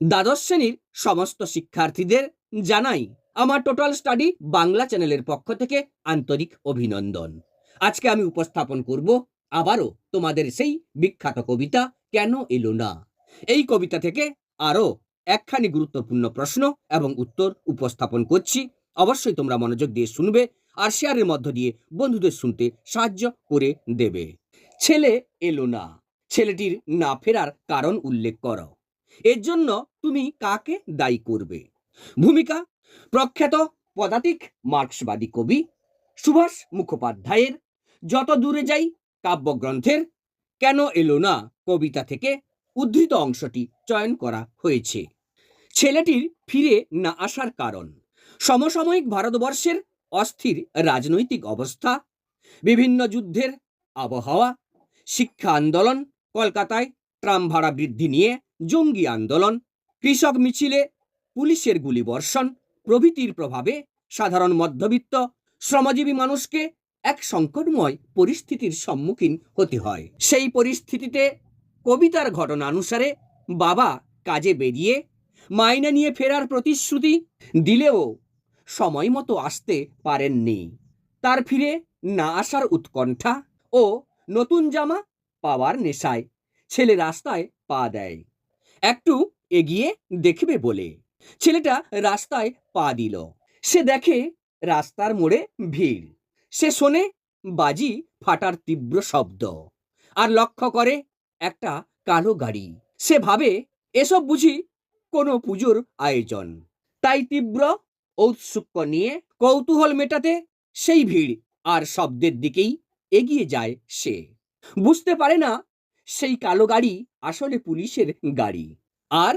দ্বাদশ শ্রেণির সমস্ত শিক্ষার্থীদের জানাই আমার টোটাল স্টাডি বাংলা চ্যানেলের পক্ষ থেকে আন্তরিক অভিনন্দন। আজকে আমি উপস্থাপন করব আবারও তোমাদের সেই বিখ্যাত কবিতা কেন এলো না? এই কবিতা থেকে আরও একখানি গুরুত্বপূর্ণ প্রশ্ন এবং উত্তর উপস্থাপন করছি। অবশ্যই তোমরা মনোযোগ দিয়ে শুনবে আর শেয়ারের মধ্য দিয়ে বন্ধুদের শুনতে সাহায্য করে দেবে। ছেলে এলো না। ছেলেটির না ফেরার কারণ উল্লেখ করো। এর জন্য তুমি কাকে দায়ী করবে? ভূমিকা, প্রখ্যাত পদাতিক মার্ক্সবাদী কবি সুভাষ মুখোপাধ্যায়ের যত দূরে যাই কাব্যগ্রন্থের কেন এলো না কবিতা থেকে উদ্ধৃত অংশটি চয়ন করা হয়েছে। ছেলেটির ফিরে না আসার কারণ, সমসাময়িক ভারতবর্ষের অস্থির রাজনৈতিক অবস্থা, বিভিন্ন যুদ্ধের আবহাওয়া, শিক্ষা আন্দোলন কলকাতায় ট্রাম ভাড়া বৃদ্ধি নিয়ে জঙ্গি আন্দোলন, কৃষক মিছিলে, পুলিশের গুলিবর্ষণ, প্রভৃতির প্রভাবে সাধারণ মধ্যবিত্ত, শ্রমজীবী মানুষকে এক সংকটময় পরিস্থিতির সম্মুখীন হতে হয়। সেই পরিস্থিতিতে কবিতার ঘটনা অনুসারে বাবা কাজে বেরিয়ে মাইনে নিয়ে ফেরার প্রতিশ্রুতি দিলেও সময় মতো আসতে পারেননি। তার ফিরে না আসার উৎকণ্ঠা ও নতুন জামা পাওয়ার নেশায় ছেলে রাস্তায় পা দেয়। একটু এগিয়ে দেখবে বলে। ছেলেটা রাস্তায় পা দিল। সে দেখে রাস্তার মোড়ে ভিড়। সে শোনে বাজি ফাটার তীব্র শব্দ আর লক্ষ্য করে একটা কালো গাড়ি। সে ভাবে, এসব বুঝি কোনো পুজোর আয়োজন। তাই তীব্র ঔৎসুক্য নিয়ে কৌতূহল মেটাতে সেই ভিড় আর শব্দের দিকেই এগিয়ে যায় সে। বুঝতে পারে না সেই কালো গাড়ি আসলে পুলিশের গাড়ি। আর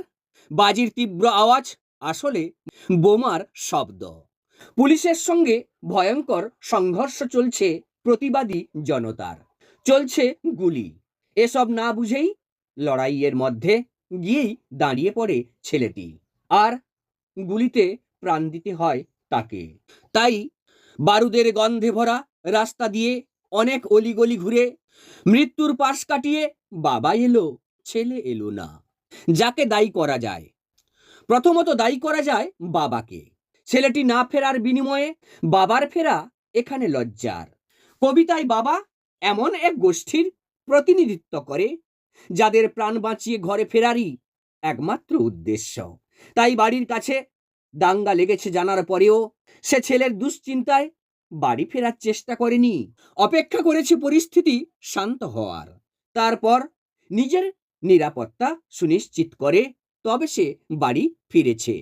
বাজির তীব্র আওয়াজ আসলে বোমার শব্দ। পুলিশের সঙ্গে ভয়ঙ্কর সংঘর্ষ চলছে প্রতিবাদী জনতার। চলছে গুলি। এসব না বুঝেই লড়াইয়ের মধ্যে গিয়েই দাঁড়িয়ে পড়ে ছেলেটি। আর গুলিতে প্রাণ দিতে হয় তাকে। তাই বারুদের গন্ধে ভরা রাস্তা দিয়ে অনেক অলিগলি ঘুরে মৃত্যুর পাশ কাটিয়ে বাবা এলো, ছেলে এলো না। যাকে দায়ী করা যায়। প্রথমত দায়ী করা যায় বাবাকে। ছেলেটি না ফেরার বিনিময়ে বাবার ফেরা এখানে লজ্জার। কবিতায় বাবা এমন এক গোষ্ঠীর প্রতিনিধিত্ব করে, যাদের প্রাণ বাঁচিয়ে ঘরে ফেরারই একমাত্র উদ্দেশ্য। তাই বাড়ির কাছে দাঙ্গা লেগেছে জানার পরেও সে ছেলের দুশ্চিন্তায় বাড়ি ফেরার চেষ্টা করেনি। অপেক্ষা করেছে পরিস্থিতি শান্ত হওয়ার। তারপর নিজের নিরাপত্তা সুনিশ্চিত করে তবে সে বাড়ি ফিরেছে।